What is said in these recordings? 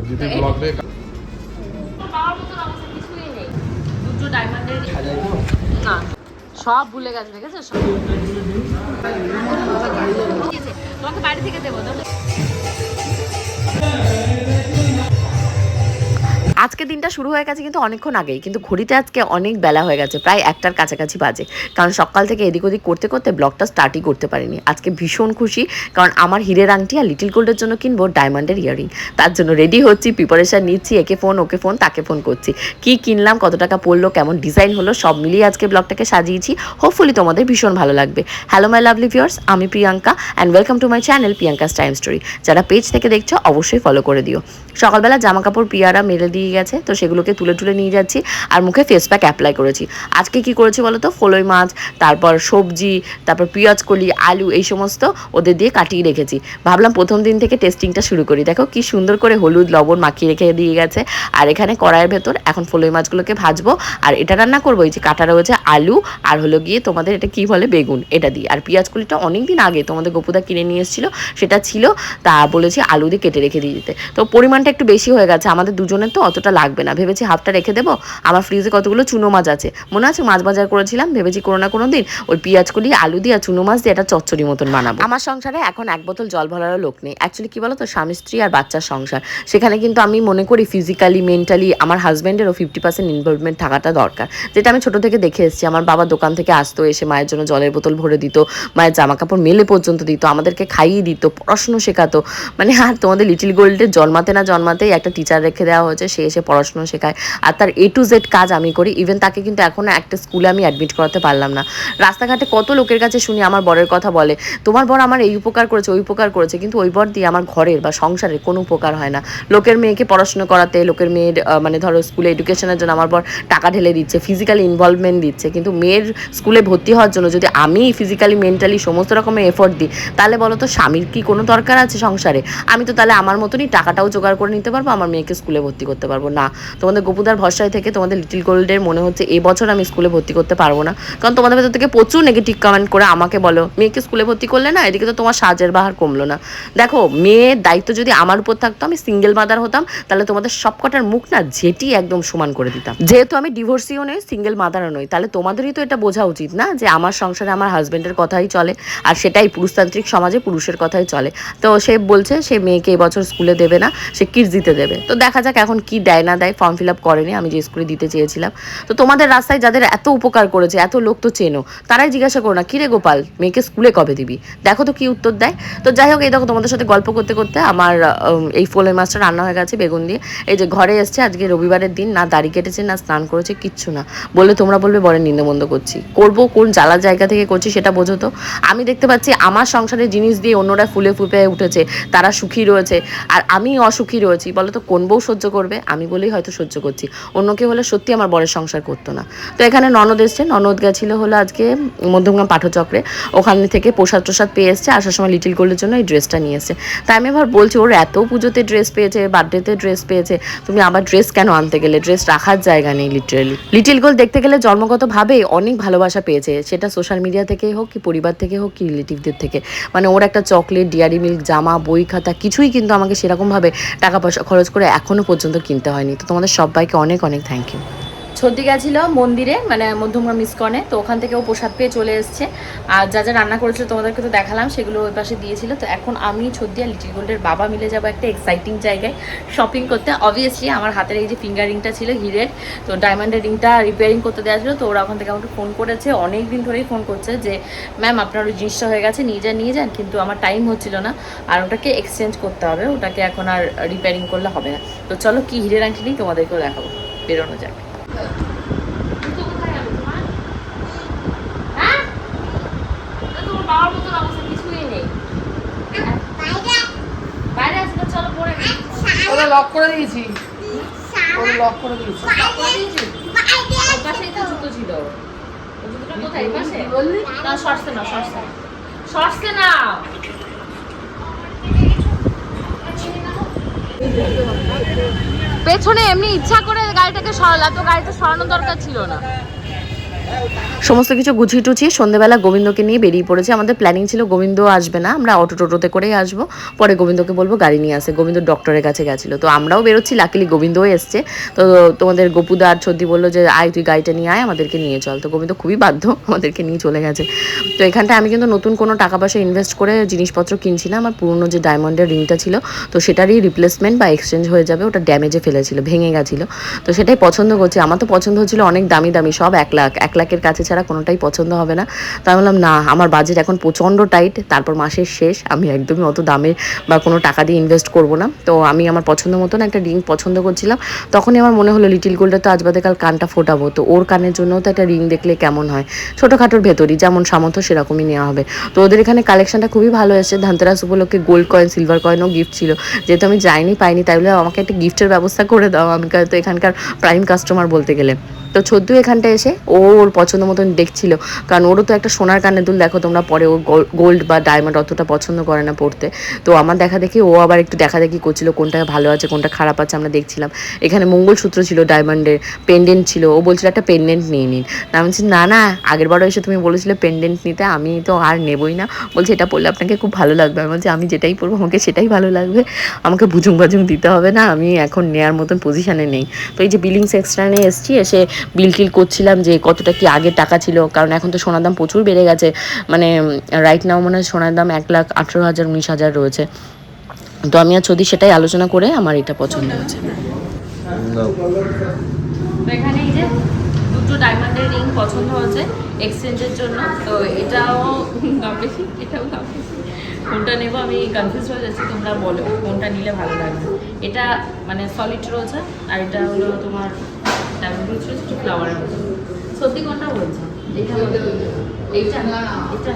দিদি ব্লগ দিয়ে সব ভুলে গেছে দেখেছ? সব তোমাকে বাড়ি থেকে দেবো আজকে দিনটা শুরু হয়ে গেছে কিন্তু অনেকক্ষণ আগেই, কিন্তু ঘড়িতে আজকে অনেক বেলা হয়ে গেছে, প্রায় একটার কাছাকাছি বাজে। কারণ সকাল থেকে এদিক ওদিক করতে করতে ব্লগটা স্টার্টই করতে পারিনি। আজকে ভীষণ খুশি, কারণ আমার হীরের আংটি আর লিটিল গোল্ডের জন্য কিনবো ডায়মন্ডের ইয়ারিং তার জন্য রেডি হচ্ছি প্রিপারেশান নিচ্ছি, একে ফোন ওকে ফোন তাকে ফোন করছি। কি কিনলাম, কত টাকা পড়ল, কেমন ডিজাইন হলো, সব মিলিয়ে আজকে ব্লগটাকে সাজিয়েছি। হোপফুলি তোমাদের ভীষণ ভালো লাগবে। হ্যালো মাই লাভলি ভিউয়ার্স আমি Priyanka and welcome to my channel Priyanka's time story. যারা পেজ থেকে দেখছ, অবশ্যই ফলো করে দিও। সকালবেলা জামা কাপড় পিয়ারা মেলে দিয়ে গেছে, তো সেগুলোকে তুলে তুলে নিয়ে যাচ্ছি আর মুখে ফেস প্যাক অ্যাপ্লাই করেছি। আজকে কি করেছি বলো তো? ফলই মাছ, তারপর সবজি, তারপর পেঁয়াজ কলি, আলু এই সমস্ত ওদের দিয়ে কাটিয়ে রেখেছি। ভাবলাম প্রথম দিন থেকে টেস্টিংটা শুরু করি। দেখো কি সুন্দর করে হলুদ, লবণ মাখিয়ে রেখে দিয়ে গেছে। আর এখানে কড়াইয়ের ভেতর এখন ফলই মাছগুলোকে ভাজবো। আর এটা রান্না করব, এই যে কাটা রয়েছে আলু, আর হলো গিয়ে তোমাদের এটা কি বলে, বেগুন, এটা দিয়ে। আর পেঁয়াজ কলিটা অনেক দিন আগে তোমাদের গোপুদা কিনে নিয়ে এসেছিল, সেটা ছিল, তা বলেছি আলু দিয়ে কেটে রেখে দিয়ে দিতে। তো পরিমাণটা একটু বেশি হয়ে গেছে, আমাদের দুজনের তো অতটা লাগবে না। ভেবেছি হাফটা রেখে দেবো। আমার ফ্রিজে কতগুলো চুনো মাছ আছে। মনে আছে মাছ বাজার করেছিলাম? ভেবেছি কোনো না কোনো দিন ওই পেঁয়াজ কলি, আলু দিয়ে চুনো মাছ দিয়ে একটা চচ্চড়ি মতন বানাবো। আমার সংসারে এখন এক বোতল জল ভরারও লোক নেই। অ্যাকচুয়ালি কী বলো তো স্বামী, স্ত্রী আর বাচ্চার সংসার। সেখানে কিন্তু আমি মনে করি ফিজিক্যালি মেন্টালি আমার হাজব্যান্ডেরও ফিফটি পার্সেন্ট ইনভলভমেন্ট থাকাটা দরকার। যেটা আমি ছোটো থেকে দেখে এসেছি। আমার বাবা দোকান থেকে আসতো, এসে মায়ের জন্য জলের বোতল ভরে দিত, মায়ের জামা কাপড় মেলে পর্যন্ত দিত, আমাদেরকে খাইয়ে দিত, পড়াশুনো শেখাতো। মানে আর তোমাদের লিটিল গোল্ডের জন্মাতে না জন্মাতেই একটা টিচার রেখে দেওয়া হয়েছে, সে এসে পড়াশুনো শেখায়। আর তার এ টু জেড কাজ আমি করি। ইভেন তাকে কিন্তু এখনও একটা স্কুলে আমি অ্যাডমিট করাতে পারলাম না। রাস্তাঘাটে কত লোকের কাছে শুনি আমার বরের কথা বলে, তোমার বর আমার এই উপকার করেছে, ওই উপকার করেছে। কিন্তু ওই বর দিয়ে আমার ঘরের বা সংসারের কোনো উপকার হয় না। লোকের মেয়েকে পড়াশুনো করাতে, লোকের মেয়ের মানে ধরো স্কুলে এডুকেশনের জন্য আমার বর টাকা ঢেলে দিচ্ছে ফিজিক্যালি ইনভলভমেন্ট দিচ্ছে। কিন্তু মেয়ের স্কুলে ভর্তি হওয়ার জন্য যদি আমি ফিজিক্যালি মেন্টালি সমস্ত রকমের এফোর্ট দিই, তাহলে বলো তো স্বামীর কি কোনো দরকার আছে সংসারে? আমি তো তাহলে আমার মতনই টাকাটাও জোগাড় করে নিতে পারব, আমার মেয়েকে স্কুলে ভর্তি করতে পারব। না। তোমাদের গোপুদার ভরসায় থেকে তোমাদের লিটিল গোল্ডের মনে হচ্ছে এই বছর আমি স্কুলে ভর্তি করতে পারব না। কারণ তোমাদের ভেতর থেকে প্রচুর নেগেটিভ কমেন্ট করে আমাকে বলো, মেয়েকে স্কুলে ভর্তি করলে না? এদিকে তো তোমার সাজের বাহার কমলো না। দেখো, মেয়ের দায়িত্ব যদি আমার উপর থাকতো, আমি সিঙ্গেল মাদার হতাম, তাহলে তোমাদের সবকটার মুখ না যেটি একদম সমান করে দিতাম। যেহেতু আমি ডিভোর্সিও নই সিঙ্গেল মাদারও নই, তাহলে তোমাদেরই তো এটা বোঝা উচিত না যে আমার সংসারে আমার হাজবেন্ডের কথাই চলে, আর সেটাই পুরুষতান্ত্রিক সমাজে পুরুষের কথাই চলে। তো সে বলছে, সে মেয়েকে এবছর স্কুলে দেবে না, সে কিডস দিতে দেবে। তো দেখা যাক এখন কি দেয় না দেয় ফর্ম ফিল আপ করেনি, আমি যে স্কুলে দিতে চেয়েছিলাম। তো তোমাদের রাস্তায় যাদের এত উপকার করেছে, এত লোক তো চেনো, তারাই জিজ্ঞাসা করো না, কিরে গোপাল, মেয়েকে স্কুলে কবে দিবি? দেখো তো কি উত্তর দেয়। তো যাই হোক, এই দেখো তোমাদের সাথে গল্প করতে করতে আমার এই ফোলের মাছটা রান্না হয়ে গেছে, বেগুন দিয়ে। এই যে ঘরে এসছে, আজকে রবিবারের দিন, না দাড়ি কেটেছে, না স্নান করেছে, কিচ্ছু না। বললে তোমরা বলবে, বরের নিন্দবন্ধ করছি। করব, কোন জ্বালার জায়গা থেকে করছি সেটা বোঝো তো। আমি দেখতে পাচ্ছি, আমার সংসারের জিনিস দিয়ে অন্যরা ফুলে ফুপে উঠেছে, তারা সুখী রয়েছে, আর আমি অসুখী রয়েছি। বলো তো, কোন বউ সহ্য করবে? আমি বলেই হয়তো সহ্য করছি। অন্য কেউ হলে সত্যি আমার বরের সংসার করতো না। তো এখানে ননদ এসছে। ননদ গেছিল হলো আজকে মধ্যমগ্রাম পাঠচক্রে। ওখান থেকে প্রসাদ প্রসাদ পেয়ে এসছে। আসার সময় লিটিল গোল্ডের জন্য এই ড্রেসটা নিয়ে এসছে। তাই আমি আবার বলছি, ওর এত পুজোতে ড্রেস পেয়েছে বার্থডেতে ড্রেস পেয়েছে। তুমি আবার ড্রেস কেন আনতে গেলে? ড্রেস রাখার জায়গা নেই লিটারেলি লিটিল গোল্ড দেখতে গেলে জন্মগতভাবে অনেক ভালোবাসা পেয়েছে। সেটা সোশ্যাল মিডিয়া থেকে হোক কি পরিবার থেকে হোক কি রিলেটিভদের থেকে। মানে ওর একটা চকলেট ডিয়ারি মিল্ক জামা, বই, খাতা কিছুই কিন্তু আমাকে সেরকমভাবে টাকা পয়সা খরচ করে এখনও পর্যন্ত কিনতে হয়নি। তো তোমাদের সবাইকে অনেক অনেক থ্যাংক ইউ ছর্দি গেছিল মন্দিরে মানে মধ্যমগ্রাম ইস্কনে, তো ওখান থেকে ও প্রসাদ পেয়ে চলে এসছে। আর যা যা রান্না করেছিল তোমাদেরকে তো দেখালাম, সেগুলো ওই পাশে দিয়েছিল। তো এখন আমি ছর্দি আর লিটিল গোল্ডের বাবা মিলে যাব একটা এক্সাইটিং জায়গায় শপিং করতে। অবভিয়াসলি আমার হাতের এই যে ফিঙ্গার রিংটা ছিল হিরের তো ডায়মন্ডের রিংটা রিপেয়ারিং করতে দেওয়া ছিল। তো ওরা ওখান থেকে আমাকে ফোন করেছে অনেক দিন ধরেই ফোন করছে যে ম্যাম আপনার ওই জিনিসটা হয়ে গেছে, নিয়ে যান নিয়ে যান। কিন্তু আমার টাইম হচ্ছিল না। আর ওটাকে এক্সচেঞ্জ করতে হবে, ওটাকে এখন আর রিপেয়ারিং করলে হবে না। তো চলো কি হিরের আংটি নিই, তোমাদেরকেও দেখাবো। বেরোনো যাক হ্যাঁ? তোমার বাবার মতন অবস্থা কিছুই নেই বাইরে আছে তো চলো পরে নিই। ওরা লক করে দিয়েছি। ওরা লক করে দিয়েছি। লক করে দিয়েছি? পাশেই তো। জুতো ছিল। জুতোটা কোথায়? পাশে? বললি? না সরছে না সরছে না সরছে না! পেছনে এমনি ইচ্ছা করে গাড়িটাকে সরালা তো গাড়িটা সরানোর দরকার ছিল না। সমস্ত কিছু গুছিয়ে টুছিয়ে সন্ধ্যেবেলা গোবিন্দকে নিয়ে বেরিয়ে পড়েছে। আমাদের প্ল্যানিং ছিল গোবিন্দ আসবে না, আমরা অটো টোটোতে করেই আসব। পরে গোবিন্দকে বলব গাড়ি নিয়ে আসে, গোবিন্দ ডক্টরের কাছে গেছিল। তো আমরাও বেরোচ্ছি লাকিলি গোবিন্দও এসছে। তো তোমাদের গোপুদা আর ছদ্দি বলল যে, আয়, তুই গাড়িটা নিয়ে আয়, আমাদেরকে নিয়ে চল। তো গোবিন্দ খুবই বাধ্য, আমাদেরকে নিয়ে চলে গেছে। তো এখানটায় আমি কিন্তু নতুন কোনো টাকা পয়সা ইনভেস্ট করে জিনিসপত্র কিনছি না আমার পুরনো যে ডায়মন্ডের রিংটা ছিল, তো সেটারই রিপ্লেসমেন্ট বা এক্সচেঞ্জ হয়ে যাবে, ওটা ড্যামেজে ফেলেছিল, ভেঙে গেছিল। তো সেটাই পছন্দ করছি। আমার তো পছন্দ হচ্ছিল অনেক দামি দামি সব এক লাখ, এক লাখের কাছে ছাড়া কোনোটাই পছন্দ হবে না। তো আমি বললাম না, আমার বাজেট এখন প্রচণ্ড টাইট তারপর মাসের শেষ, আমি একদমই অত দামের বা কোনো টাকা দিয়ে ইনভেস্ট করব না। তো আমি আমার পছন্দ মতন একটা রিং পছন্দ করছিলাম। তখনই আমার মনে হলো লিটিল গোল্ডের তো আজ বাদে কাল কানটা ফোটাবো। তো ওর কানের জন্য তো একটা রিং দেখলে কেমন হয়? ছোটোখাটোর ভেতরই, যেমন সামর্থ্য সেরকমই নেওয়া হবে। তো ওদের এখানে কালেকশনটা খুবই ভালো এসেছে। ধানতেরাস উপলক্ষে গোল্ড কয়েন সিলভার কয়েনও গিফট ছিল। যেহেতু আমি যাইনি, পাইনি, তাই বলে আমাকে একটা গিফটের ব্যবস্থা করে দাও আমি তো এখানকার প্রাইম কাস্টমার বলতে গেলে। তো ছদ্দু এখানটা এসে ও ওর পছন্দ মতন দেখছিল। কারণ ওরও তো একটা সোনার কানের দুল, দেখো তোমরা পরে ও গোল্ড বা ডায়মন্ড অতটা পছন্দ করে না পড়তে। তো আমার দেখা দেখি ও আবার একটু দেখা দেখি করছিল, কোনটা ভালো আছে, কোনটা খারাপ আছে আমরা দেখছিলাম। এখানে মঙ্গলসূত্র ছিল ডায়মন্ডের পেন্ডেন্ট ছিল। ও বলছিল, একটা পেন্ডেন্ট নিয়ে নিন। তা আমি বলছি, না না, আগের বারও এসে তুমি বলেছিলে পেন্ডেন্ট নিতে, আমি তো আর নেবই না। বলছি, এটা পড়লে আপনাকে খুব ভালো লাগবে। আমি বলছি, আমি যেটাই পরবো, আমাকে সেটাই ভালো লাগবে। আমাকে বুঝুং বাজুং দিতে হবে না, আমি এখন নেয়ার মতন পজিশানে নেই। তো এই যে বিলিং সেকশনে এসেছি, এসে বিল টিল করছিলাম যে কতটা কি আগে টাকা ছিল? কারণ এখন তো সোনার দাম প্রচুর বেড়ে গেছে। মানে রাইট নাও মনে হয় সোনার দাম এক লাখ আঠেরো হাজার উনিশ হাজার রয়েছে। তো আমি আর যদি সেটাই আলোচনা করে আমার এটা পছন্দ হয়েছে। তো এখানে এই যে দুটো ডায়মন্ডের রিং পছন্দ হয়েছে এক্সচেঞ্জের জন্য। তো এটাও দাম বেশি এটাও দাম বেশি। কোনটা নেব আমি কনফিউজ হয়ে যাচ্ছি তোমরা বলো কোনটা নিলে ভালো লাগবে? এটা মানে সলিড রয়েছে আর এটা হলো তোমার ডায়মন্ড ফ্লাওয়ারের মতো। সত্যি কোনটা বলছো? এটা এইটা। এটা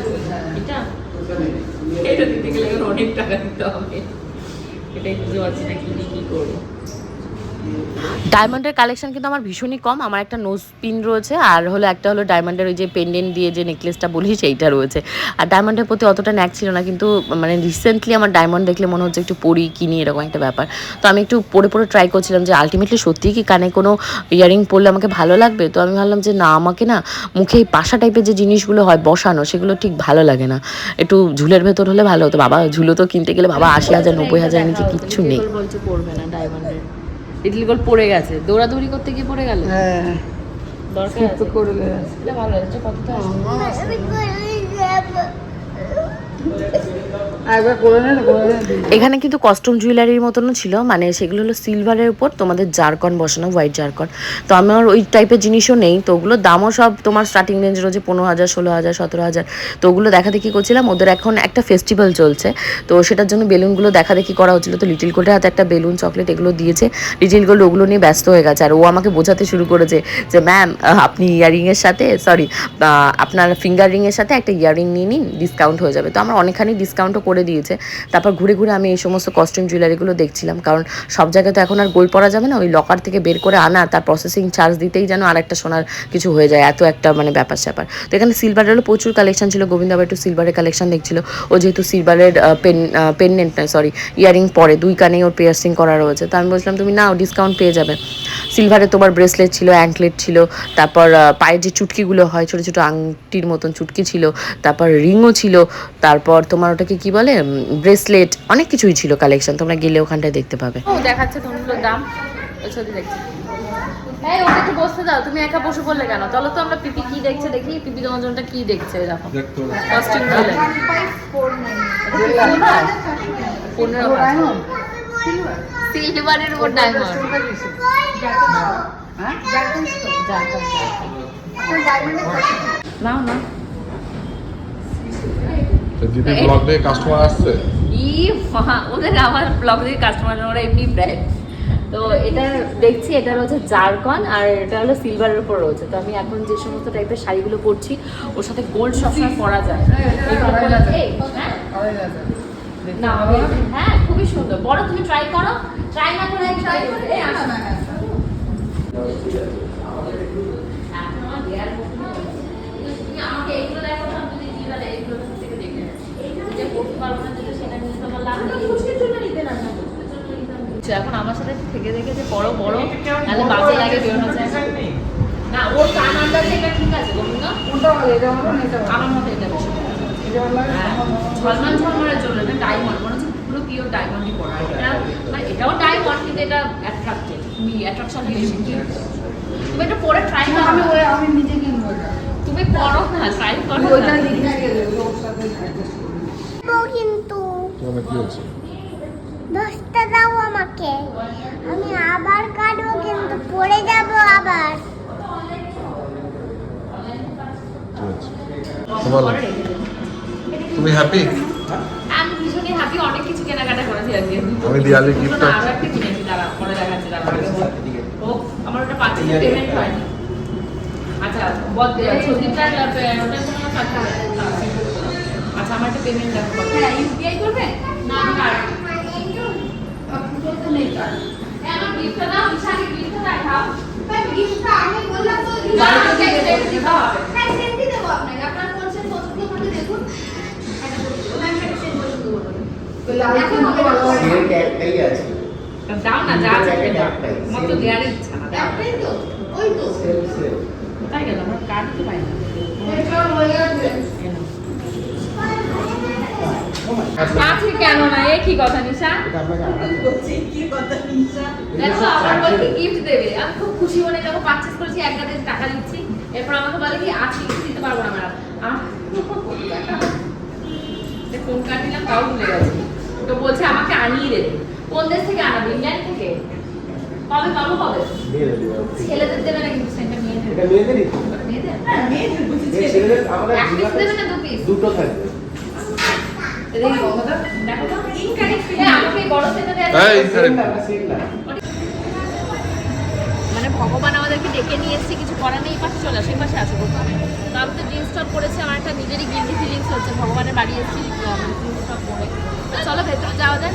এটা এটা দিতে গেলে অনেক টাকা দিতে হবে। এটাই বুঝতে পারছি না কি করব? ডায়মন্ডের কালেকশন কিন্তু আমার ভীষণই কম। আমার একটা নোজ পিন রয়েছে, আর হলো একটা হলো ডায়মন্ডের ওই যে পেন্ডেন্ট দিয়ে যে নেকলেসটা বলি, সেইটা রয়েছে। আর ডায়মন্ডের প্রতি অতটা ন্যাক ছিল না, কিন্তু মানে রিসেন্টলি আমার ডায়মন্ড দেখলে মনে হচ্ছে একটু পরি, কিনি, এরকম একটা ব্যাপার। তো আমি একটু পরে পরে ট্রাই করছিলাম যে আলটিমেটলি সত্যিই কি কানে কোনো ইয়ারিং পরলে আমাকে ভালো লাগবে? তো আমি ভাবলাম যে না, আমাকে না মুখে এই পাশা টাইপের যে জিনিসগুলো হয় বসানো, সেগুলো ঠিক ভালো লাগে না। একটু ঝুলের ভেতর হলে ভালো হতো। বাবা, ঝুলো তো কিনতে গেলে বাবা আশি হাজার, নব্বই হাজার নিচে কিচ্ছু নেই। বলছে পড়বে না ডায়মন্ডের লিটল গোল পড়ে গেছে। দৌড়াদৌড়ি করতে গিয়ে পড়ে গেল? হ্যাঁ। দরকার আছে। করে ভালো আছে কত এখানে কিন্তু কস্টিউম জুয়েলারির মতনও ছিল মানে সেগুলো হলো সিলভারের উপর তোমাদের জারকন বসানো হোয়াইট জারকন। তো আমার ওই টাইপের জিনিসও নেই, তো ওগুলোর দামও সব তোমার স্টার্টিং রেঞ্জ রয়েছে পনেরো হাজার, ষোলো হাজার, সতেরো হাজার। তো ওগুলো দেখা দেখি করছিলাম, ওদের এখন একটা ফেস্টিভ্যাল চলছে। তো সেটার জন্য বেলুনগুলো দেখা দেখি করা হচ্ছিল। তো লিটিল গোল্ডের হাতে একটা বেলুন চকলেট এগুলো দিয়েছে। লিটিল গোল্ড ওগুলো নিয়ে ব্যস্ত হয়ে গেছে। আর ও আমাকে বোঝাতে শুরু করেছে যে ম্যাম আপনি ইয়ারিংয়ের সাথে সরি আপনার ফিঙ্গার রিংয়ের সাথে একটা ইয়ারিং নিয়ে নিন ডিসকাউন্ট হয়ে যাবে। তো আমার অনেকখানি ডিসকাউন্টও করে দিয়েছে। তারপর ঘুরে ঘুরে আমি এই সমস্ত কস্টিউম জুয়েলারিগুলো দেখছিলাম। কারণ সব জায়গায় তো এখন আর গোল পরা যাবে না, ওই লকার থেকে বের করে আনা তার প্রসেসিং চার্জ দিতেই যেন আর একটা সোনার কিছু হয়ে যায়। এত একটা মানে ব্যাপার স্যাপার। তো এখানে সিলভারেরও প্রচুর কালেকশন ছিল। গোবিন্দ আবার একটু সিলভারের কালেকশন দেখছিল। ও যেহেতু সিলভারের পেন পেন্ডেন্ট সরি ইয়ারিং পরে, দুই কানে ওর পিয়ার্সিং করা রয়েছে। তো আমি বলছিলাম, তুমি নাও ডিসকাউন্ট পেয়ে যাবে। সিলভারে তোমার ব্রেসলেট ছিল অ্যাঙ্কলেট ছিল তারপর পায়ের যে চুটকিগুলো হয় ছোটো ছোটো আংটির মতন চুটকি ছিল তারপর রিংও ছিল তারপর তোমার ওটাকে কি বলে ব্রেসলেট অনেক কিছুই ছিল কালেকশন তোমরা গেলে ওখানটায় দেখতে পাবে। ও দেখাচ্ছে দাম ওই ছবি দেখছি। এই ওকে একটু বসতে দাও তুমি একা বসে পড়লে কেন? চলো তো আমরা পিপি কি দেখছে দেখি পিপি তোমার জন্যটা কি দেখছে দেখো। কস্টিউম সিলভারের উপর ডায়মন্ড হ্যাঁ? না না দিদি ব্লগ দিয়ে কাস্টমার আসছে? ই ওদের আমার ব্লগ থেকে কাস্টমার ওরা এমনি ব্র্যান্ড তো এটা দেখছি এটা রয়েছে জারকন আর এটা হলো সিলভারের উপর রয়েছে। তো আমি এখন যে সমস্ত টাইপের শাড়িগুলো পরছি ওর সাথে গোল্ড সবসময় পরা যায়। হ্যাঁ? না হ্যাঁ খুবই সুন্দর। বড় তুমি ট্রাই না করে ট্রাই করে এই আসো না আমাকে এগুলো দেখো না তুমি কি এগুলো থেকে দেখে যে পড়তে পারব না যেটা সেটা নিয়ে তোমার লাভ জন্য নিতে না এখন আমার সাথে থেকে দেখে যে বড় বড় তাহলে বাজে লাগে বেরোনো যায় না। ওর কান আন্দাজে এটা ঠিক আছে গোবিন্দ এটা আমার মতে এটা বেশি। লাগে হ্যাঁ, ঝলমান ঝলমলের জন্য এটা ডায়মন্ড মনে হচ্ছে পিওর ডায়মন্ডই পড়া এটা মানে এটাও ডায়মন্ড কিন্তু এটা অ্যাট্রাক্টেড তুমি অ্যাট্রাকশন বেশি তুমি এটা পরে ট্রাই করো। আমি আমি নিজে কিনবো তুমি করো না। ট্রাই করো কিন্তু। তোমার কি হচ্ছে দশটা দাও আমাকে। আমি আবার কাটবো কিন্তু পড়ে যাব আবার। তুমি হ্যাপি অনেক কিছু কেনাকাটা করেছি আজকে। আমি আরও একটা কিনেছি, দাঁড়াও, পরে দেখাচ্ছি, দাঁড়াও, আগে ও, আমার ওটা পাঁচের payment হয়নি। আচ্ছা, বল, ছবিটা, ওটা কোনো টাকা আচ্ছা, আমার একটা দেখো। হ্যাঁ, করবে? না, কার্ড। হ্যাঁ, একটাই আছে। দাও না, যা আছে। আমার তো দেওয়ারই ইচ্ছা না, একটাই তো ওই তো। সেল সেল কোথায় গেল? আমার card তো পাই না। এটা গেছে। এই নাও। পাঁচে কেন না? এ কি কথা নিশা? এটা আপনাকে আনাতে দেখো আমার বলছে গিফট দেবে? আমি খুব খুশি মনে দেখো পারচেজ করেছি এক গাদে টাকা দিচ্ছি। এরপর আমাকে বলে কি আজ কিছু দিতে পারব না ম্যাডাম ফোন কার্ড তাও ভুলে গেছি। তো বলছে আমাকে আনিয়ে দেবে কোন দেশ থেকে আনাবে? ইংল্যান্ড থেকে? কবে পাবো কবে ছেলেদের দেবে না কিন্তু সেন্টার মেয়েদের। ছেলেদের। আমাদের জিমাতে দেবে না দু পিস দুটো থাকবে। দেখো তো। ইনকারেক্ট আমাকে বড় সেটা দেয় ভগবান আমাদেরকে ডেকে নিয়ে এসছে, কিছু করার নেই পাশে চলে আসে পাশে আসব তো আমি তো জিন্স টপ পরেছি আমার একটা নিজেরই গিল্টি ফিলিংস হচ্ছে, ভগবানের বাড়ি এসেছি জিন্স টপ পরে চলো ভেতরে যাওয়া যায়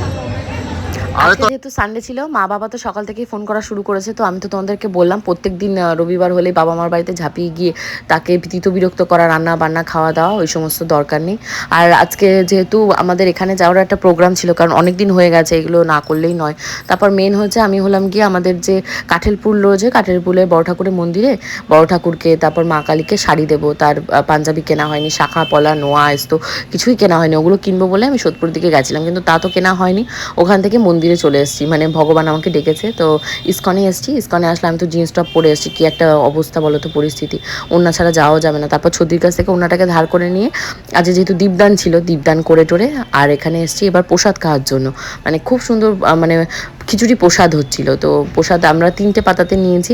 আজকে যেহেতু সানডে ছিল মা বাবা তো সকাল থেকেই ফোন করা শুরু করেছে তো আমি তো তোমাদেরকে বললাম প্রত্যেক দিন রবিবার হলে বাবা মার বাড়িতে ঝাঁপিয়ে গিয়ে তাকে ভীতিত বিরক্ত করা রান্না বান্না খাওয়া দাওয়া ওই সমস্ত দরকার নেই। আর আজকে যেহেতু আমাদের এখানে যাওয়ার একটা প্রোগ্রাম ছিল কারণ অনেক দিন হয়ে গেছে এগুলো না করলেই নয়। তারপর মেন হচ্ছে আমি হলাম গিয়ে আমাদের যে কাঠেরপুল রয়েছে কাঠেরপুলের বড় ঠাকুরের মন্দিরে বড় ঠাকুরকে তারপর মা কালীকে শাড়ি দেবো। তার পাঞ্জাবি কেনা হয়নি শাখা পলা নোয়া আস্ত কিছুই কেনা হয়নি। ওগুলো কিনবো বলে আমি সোদপুর দিকে গেছিলাম কিন্তু তা তো কেনা হয়নি। ওখান থেকে মন্দিরে চলে এসেছি। মানে ভগবান আমাকে ডেকেছে। তো ইস্কনে এসেছি। ইস্কনে আসলে আমি তো জিন্স টপ পরে এসেছি। কি একটা অবস্থা বলো তো পরিস্থিতি। ওনা ছাড়া যাওয়া যাবে না। তারপর ছদির কাছ থেকে ওনাটাকে ধার করে নিয়ে আজ যেহেতু দীপদান ছিল, দীপদান করে টোরে আর এখানে এসেছি এবার প্রসাদ খাওয়ার জন্য। মানে খুব সুন্দর মানে খিচুড়ি প্রসাদ হচ্ছিল। তো প্রসাদ আমরা তিনটে পাতাতে নিয়েছি।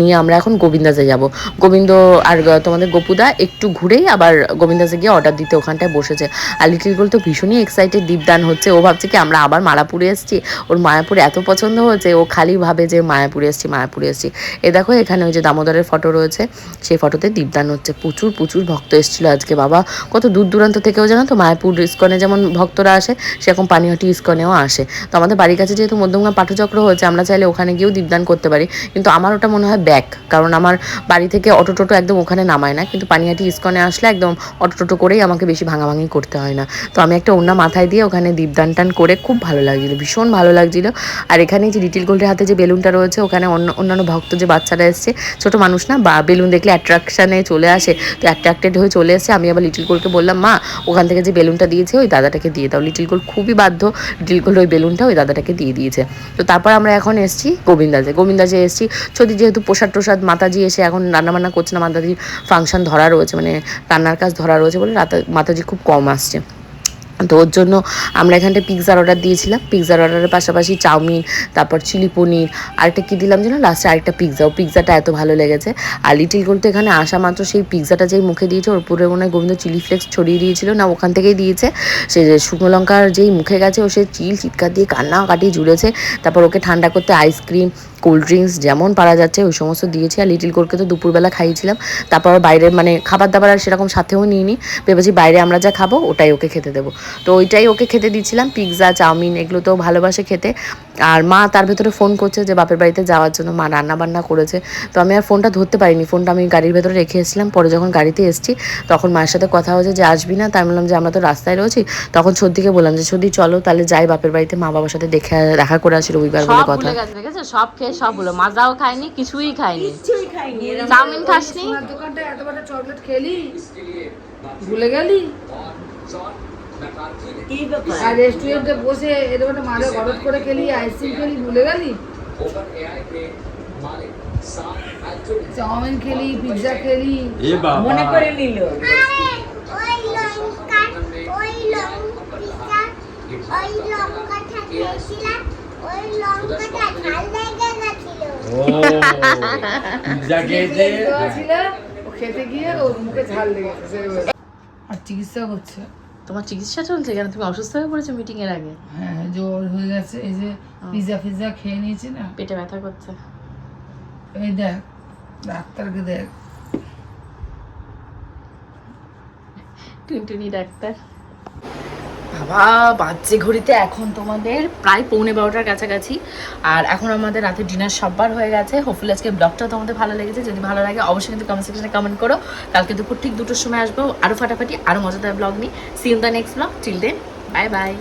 নিয়ে আমরা এখন গোবিন্দাজে যাব। গোবিন্দ আর তোমাদের গোপুদা একটু ঘুরেই আবার গোবিন্দাজে গিয়ে অর্ডার দিতে ওখানটায় বসেছে। আর লিটিল গোল তো ভীষণই এক্সাইটেড দীপদান হচ্ছে। ও ভাবছে কি, আমরা আবার মায়াপুরে এসেছি? ওর মায়াপুর এত পছন্দ হয়েছে, ও খালি ভাবে যে মায়াপুরে এসেছি মায়াপুরে এসেছি। এ দেখো, এখানে ওই যে দামোদরের ফটো রয়েছে। সেই ফটোতে দীপদান হচ্ছে। প্রচুর প্রচুর ভক্ত এসেছিল আজকে, বাবা। কত দূর দূরান্ত থেকেও জানো তো, মায়াপুর ইস্কনে যেমন ভক্তরা আসে, সেরকম পানিহাটি ইস্কনেও আসে। তো আমাদের বাড়ির কাছে যেহেতু মধ্যমগ্রাম পাঠচক্র হয়েছে, আমরা চাইলে ওখানে গিয়েও দীপদান করতে পারি। কিন্তু আমার ওটা মনে হয় ব্যাক, কারণ আমার বাড়ি থেকে অটো টোটো একদম ওখানে নামায় না। কিন্তু পানিহাটি ইস্কনে আসলে একদম অটো টোটো করেই আমাকে বেশি ভাঙাভাঙি করতে হয় না। তো আমি একটা অন্য মাথায় দিয়ে ওখানে দীপদান টান করে খুব ভালো লাগছিল, ভীষণ ভালো লাগছিল। আর এখানে যে লিটিল গোল্ডের হাতে যে বেলুনটা রয়েছে, ওখানে অন্য, অন্যান্য ভক্ত যে বাচ্চারা এসছে, ছোট মানুষ না, বা বেলুন দেখলে অ্যাট্রাকশানে চলে আসে। তো অ্যাট্রাক্টেড হয়ে চলে এসে আমি আবার লিটিল গোল্ডকে বললাম, মা, ওখান থেকে যে বেলুনটা দিয়েছে, ওই দাদাটাকে দিয়ে দাও। লিটিল গোল্ড খুবই বাধ্য, লিটিল গোল্ড ওই বেলুনটা ওই দাদাটাকে দিয়ে দিয়েছে। তো তারপর আমরা এখন এসেছি গোবিন্দাজে গোবিন্দাজে এসেছি। যদি যেহেতু প্রসাদ টোসাদ মাতাজি এসে এখন রান্নাবান্না করছে না মাতাজি ফাংশন ধরা রয়েছে মানে রান্নার কাজ ধরা রয়েছে বলে মাতাজি খুব কম আসছে। তো ওর জন্য আমরা এখানটা পিৎজার অর্ডার দিয়েছিলাম। পিৎজার অর্ডারের পাশাপাশি চাউমিন, তারপর চিলি পনির, আরেকটা কী দিলাম যেন? লাস্টে আরেকটা পিৎজা ও পিৎজাটা এত ভালো লেগেছে। আর লিটিল গোল তো এখানে আসা মাত্র, সেই পিৎজাটা যেই মুখে দিয়েছে, ওর পুরো মনে হয় গোবিন্দ চিলি ফ্লেক্স ছড়িয়ে দিয়েছিল। না, ওখান থেকেই দিয়েছে। সে শুকনো লঙ্কার যেই মুখে গেছে, ও সে চিল, চিৎকার দিয়ে কান্না কাটিয়ে জুড়েছে তারপর ওকে ঠান্ডা করতে আইসক্রিম কোল্ড ড্রিঙ্কস যেমন পারা যাচ্ছে ওই সমস্ত দিয়েছি। আর লিটিল কোরকে তো দুপুরবেলা খাইয়েছিলাম। তারপর বাইরের মানে খাবার দাবার আর সেরকম সাথেও নিইনি। ভেবেছি বাইরে আমরা যা খাব ওটাই ওকে খেতে দেবো। তো ওইটাই ওকে খেতে দিচ্ছিলাম। পিৎজা চাউমিন এগুলো তো ভালোবাসে খেতে। আর মা তার ভেতরে ফোন করছে যে বাপের বাড়িতে যাওয়ার জন্য। মা রান্না বান্না করেছে। তো আমি আর ফোনটা ধরতে পারিনি। ফোনটা আমি গাড়ির ভেতরে রেখে এসেছিলাম। পরে যখন গাড়িতে এসেছি তখন মায়ের সাথে কথা হয়েছে যে আসবি না? তাই বললাম যে আমরা তো রাস্তায় রয়েছি। তখন সর্দিকে বললাম যে সর্দি চলো তাহলে যাই বাপের বাড়িতে। মা বাবার সাথে দেখে দেখা করে আসি রবিবার বলে কথা। সব খেয়ে সব হলো মাজাও খাইনি কিছুই খাইনি চাউমিন খাসনি? সোনার দোকানটা এত বড় চকলেট খেলি? ভুলে গেলি? আর রেস্টুরেন্টে বসে এরকম একটা মারে গরদ করে খেলি আইসক্রিম খেলি ভুলে গেলি? চাউমিন খেলি পিৎজা খেলি। মনে করে নিল। আরে ওই লঙ্কা ওই লঙ্কা ওই লঙ্কাটা খেয়েছিলাম ওই লঙ্কাটা ঝাল লেগে গেছিল পিৎজা দেওয়া ও খেতে গিয়ে ওর মুখে ঝাল লেগেছে আর চিকিৎসা হচ্ছে। তোমার চিকিৎসা চলছে কেন? তুমি অসুস্থ হয়ে পড়েছো মিটিং এর আগে? হ্যাঁ জ্বর হয়ে গেছে এই যে পিৎজা ফিজা খেয়ে নিয়েছি না। পেটে ব্যথা করছে। এই দেখ ডাক্তারকে দেখ। টুনটুনি ডাক্তার। বাবা বাচ্চে ঘড়িতে এখন তোমাদের প্রায় পৌনে বারোটার কাছাকাছি। আর এখন আমাদের রাতে ডিনার সববার হয়ে গেছে। হোপফুলি আজকে ব্লগটা তোমাদের ভালো লেগেছে। যদি ভালো লাগে অবশ্যই কিন্তু কমেন্ট সেকশনে কমেন্ট করো। কালকে দুপুর ঠিক দুটোর সময় আসব। আরও ফাটাফাটি আরও মজাদার ব্লগ নিই see in the next blog till then bye bye